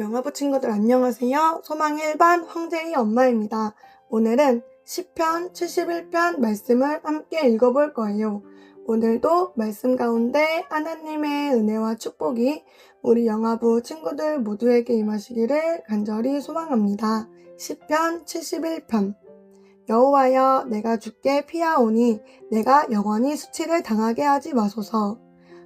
영화부 친구들 안녕하세요. 소망의 1반 황제의 엄마입니다. 오늘은 10편 71편 말씀을 함께 읽어볼 거예요. 오늘도 말씀 가운데 하나님의 은혜와 축복이 우리 영화부 친구들 모두에게 임하시기를 간절히 소망합니다. 10편 71편 여호와여 내가 주께 피하오니 내가 영원히 수치를 당하게 하지 마소서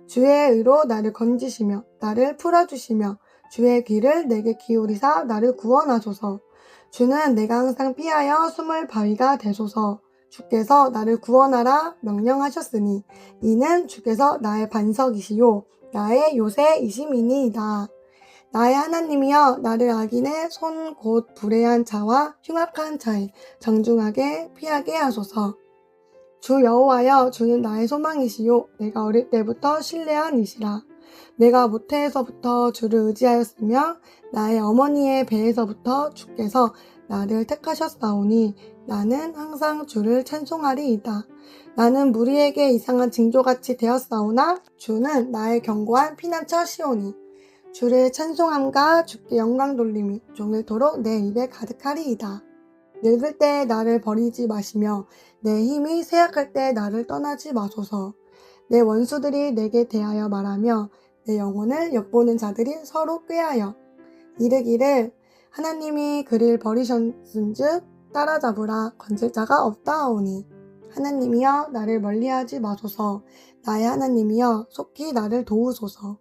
주의 의로 나를 건지시며 나를 풀어주시며 주의 귀를 내게 기울이사 나를 구원하소서. 주는 내가 항상 피하여 숨을 바위가 되소서. 주께서 나를 구원하라 명령하셨으니 이는 주께서 나의 반석이시요 나의 요새이심이니이다. 나의 하나님이여 나를 악인의 손 곧 불의한 자와 흉악한 자에 정중하게 피하게 하소서. 주 여호와여 주는 나의 소망이시요 내가 어릴 때부터 신뢰한 이시라. 내가 모태에서부터 주를 의지하였으며 나의 어머니의 배에서부터 주께서 나를 택하셨사오니 나는 항상 주를 찬송하리이다. 나는 무리에게 이상한 징조같이 되었사오나 주는 나의 견고한 피난처 시오니 주를 찬송함과 주께 영광 돌림이 종일토록 내 입에 가득하리이다. 늙을 때 나를 버리지 마시며 내 힘이 쇠약할 때 나를 떠나지 마소서. 내 원수들이 내게 대하여 말하며 내 영혼을 엿보는 자들이 서로 꾀하여 이르기를 하나님이 그를 버리셨은즉 따라잡으라. 건질 자가 없다하오니 하나님이여 나를 멀리하지 마소서. 나의 하나님이여 속히 나를 도우소서.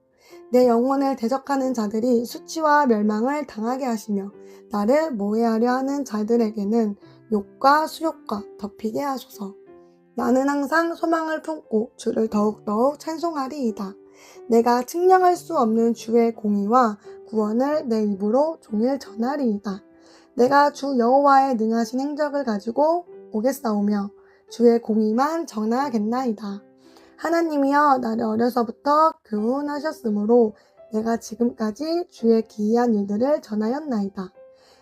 내 영혼을 대적하는 자들이 수치와 멸망을 당하게 하시며 나를 모해하려 하는 자들에게는 욕과 수욕과 덮이게 하소서 나는 항상 소망을 품고 주를 더욱더욱 찬송하리이다. 내가 측량할 수 없는 주의 공의와 구원을 내 입으로 종일 전하리이다. 내가 주 여호와의 능하신 행적을 가지고 오겠사오며 주의 공의만 전하겠나이다. 하나님이여 나를 어려서부터 교훈하셨으므로 내가 지금까지 주의 기이한 일들을 전하였나이다.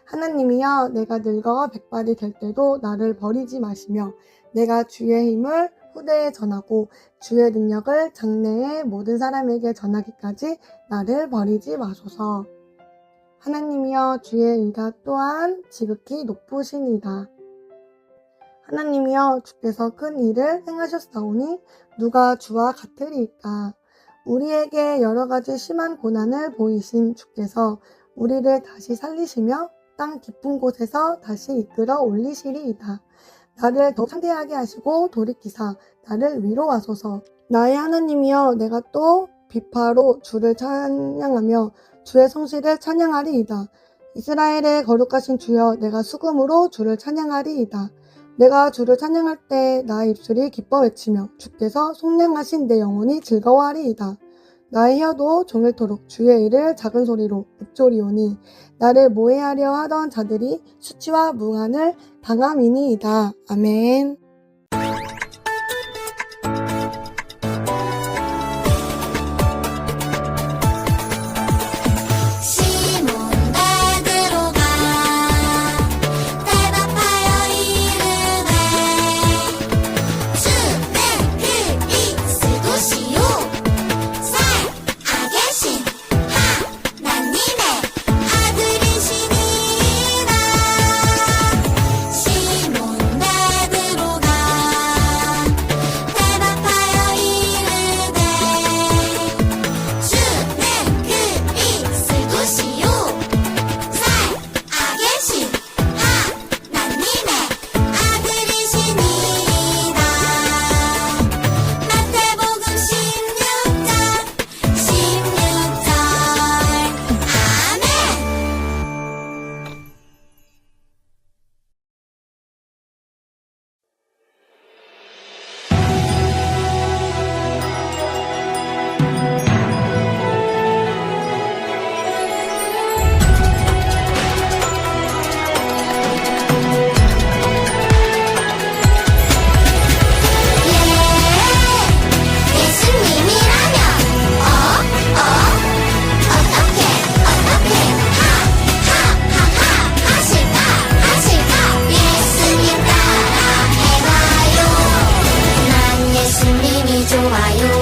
하나님이여 내가 늙어 백발이 될 때도 나를 버리지 마시며 내가 주의 힘을 후대에 전하고 주의 능력을 장래의 모든 사람에게 전하기까지 나를 버리지 마소서. 하나님이여 주의 의가 또한 지극히 높으시니다. 하나님이여 주께서 큰 일을 행하셨사오니 누가 주와 같으리까? 우리에게 여러 가지 심한 고난을 보이신 주께서 우리를 다시 살리시며 땅 깊은 곳에서 다시 이끌어 올리시리이다. 나를 더 상대하게 하시고 돌이키사 나를 위로하소서. 나의 하나님이여 내가 또 비파로 주를 찬양하며 주의 성실을 찬양하리이다. 이스라엘의 거룩하신 주여 내가 수금으로 주를 찬양하리이다. 내가 주를 찬양할 때 나의 입술이 기뻐 외치며 주께서 속량하신 내 영혼이 즐거워하리이다. 나의 혀도 종일토록 주의 일을 작은 소리로 읊조리오니 나를 모해하려 하던 자들이 수치와 무한을 당함이니이다. 아멘. Why you?